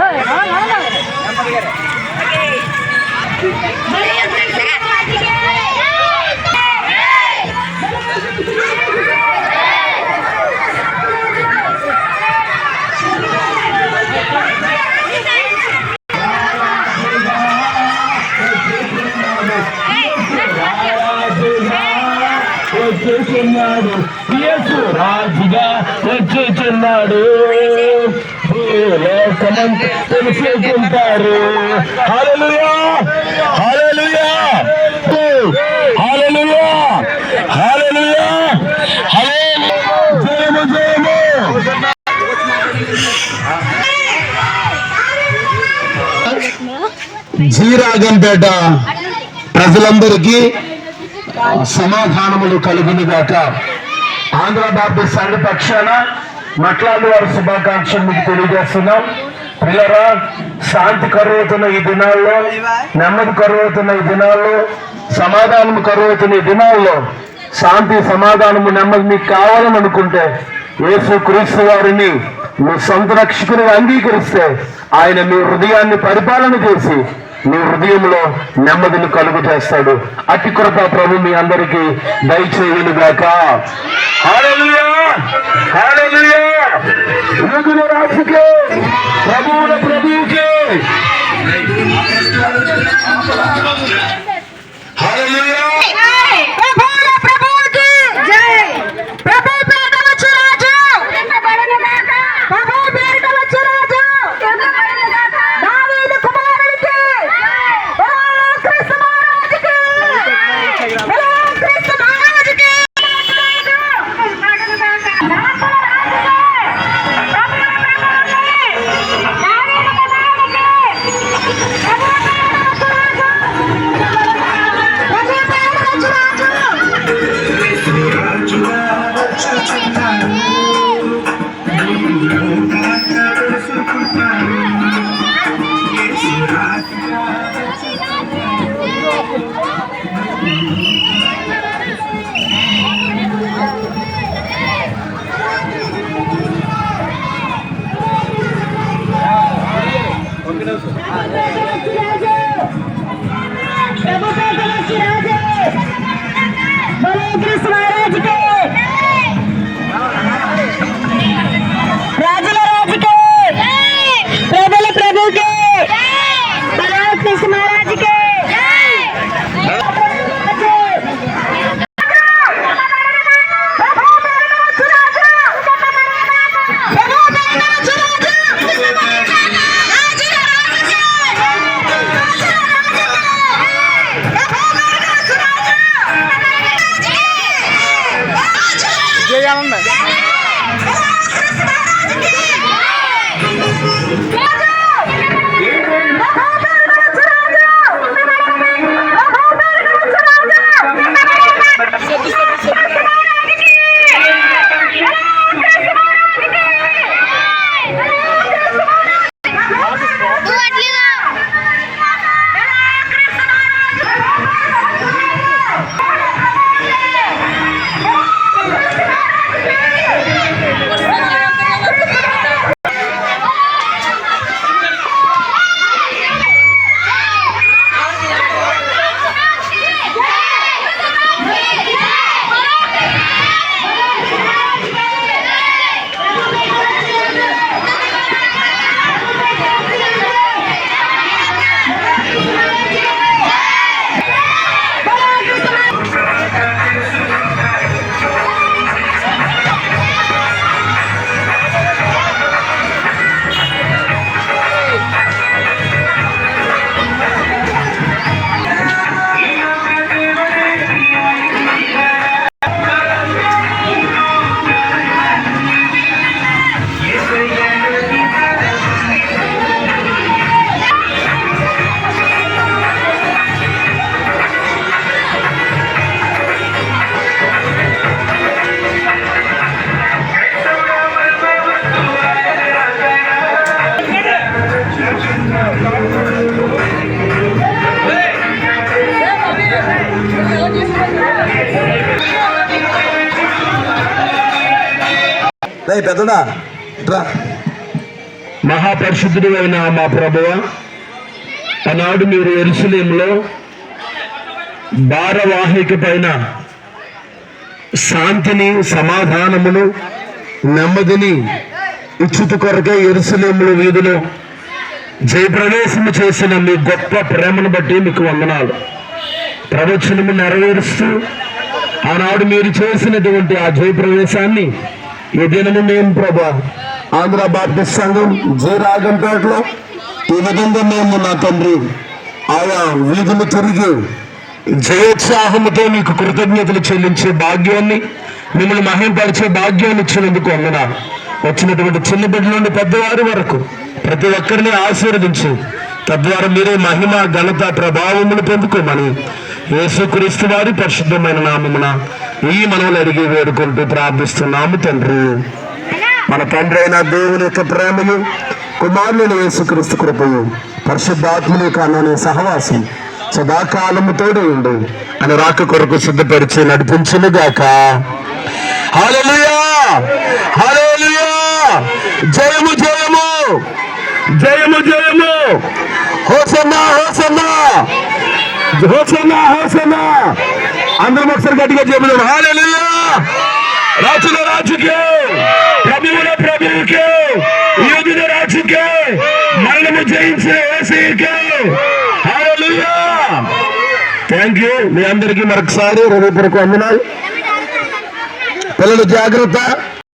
Hey, no, no, no. భూలోకమంతా తెలుసుకుంటారు హల్లెలూయా హల్లెలూయా హల్లెలూయా హల్లెలూయా హల్లెలూయా జయము జయము జీరాగంపేట ప్రజలందరికీ సమాధానములు కలుగును ఆంధ్ర బాబు సంఘ పక్షాన మట్లాడు వారి శుభాకాంక్షలు మీకు తెలియజేస్తున్నాం. పిల్లరా శాంతి కరువుతున్న ఈ దినాల్లో నెమ్మది కరువుతున్న ఈ దినాల్లో సమాధానం కరువుతున్న ఈ దినాల్లో శాంతి సమాధానము నెమ్మది మీకు కావాలని అనుకుంటే యేసు క్రీస్తు వారిని మీ సొంత రక్షకునిగా అంగీకరిస్తే ఆయన మీ హృదయాన్ని పరిపాలన చేసి మీ హృదయంలో నెమ్మదిని కలుగు చేస్తాడు అతి కృప ప్రభు మీ అందరికీ దయచేయును గాక హల్లెలూయా హల్లెలూయా యుగుల రాజుకే ప్రభువుల ప్రభువుకే Gel yanımda. Gel. పెద్దడా రా. మహాపరిశుద్ధుడు అయిన మా ప్రభువ ఆనాడు మీరు ఎరుసలేంలో భారవాహిక పైన శాంతిని సమాధానమును నెమ్మదిని ఉచిత కొరకే ఎరుసలేములు వీధిలో జయప్రవేశము చేసిన మీ గొప్ప ప్రేమను బట్టి మీకు వందనాలు. ప్రవచనము నెరవేరుస్తూ ఆనాడు మీరు చేసినటువంటి ఆ జయప్రవేశాన్ని ఈ దినము మేము ప్రభా? ఆంధ్ర బాప్టిస్ట్ సంఘం జయరాగంపేటలో ఈ విధంగా మేము నా తండ్రి ఆయా వీధులు తిరిగి జయోత్సాహముతో మీకు కృతజ్ఞతలు చెల్లించే భాగ్యాన్ని మిమ్మల్ని మహింపరిచే భాగ్యాన్ని ఇచ్చినందుకు వందన. వచ్చినటువంటి చిన్న బిడ్డల నుండి పెద్దవారి వరకు ప్రతి ఒక్కరిని ఆశీర్వదించి. తద్వారా మీరే మహిమ ఘనత ప్రభావములు పొందుకోమని యేసుక్రీస్తు వారి పరిశుద్ధమైన నామమున ఈ మనవులు అడిగి వేడుకుంటూ ప్రార్థిస్తున్నాము తండ్రి. మన తండ్రి అయిన దేవుని యొక్క ప్రేమయు కుమారుని యేసుక్రీస్తు కృపయు పరిశుద్ధాత్మని కాననే సహవాసం సదాకాలము తోడు ఉండు. అని రాక కొరకు సిద్ధపరిచి నడిపించునుగాక. హల్లెలూయా! జయము జయము! జయము జయము! హోసన్నా హోసన్నా హోసన్నా హోసన్నా అందరం ఒకసారి గట్టిగా చెబుదాం హల్లెలూయా రాజుల రాజుకే ప్రభువుల ప్రభువుకే యోధుల రాజుకే మరణము జయించిన ఏసీకే హల్లెలూయా థ్యాంక్ యూ మీ అందరికీ మరొకసారి హృదయపూర్వక వందనాలు పిల్లలు జాగ్రత్త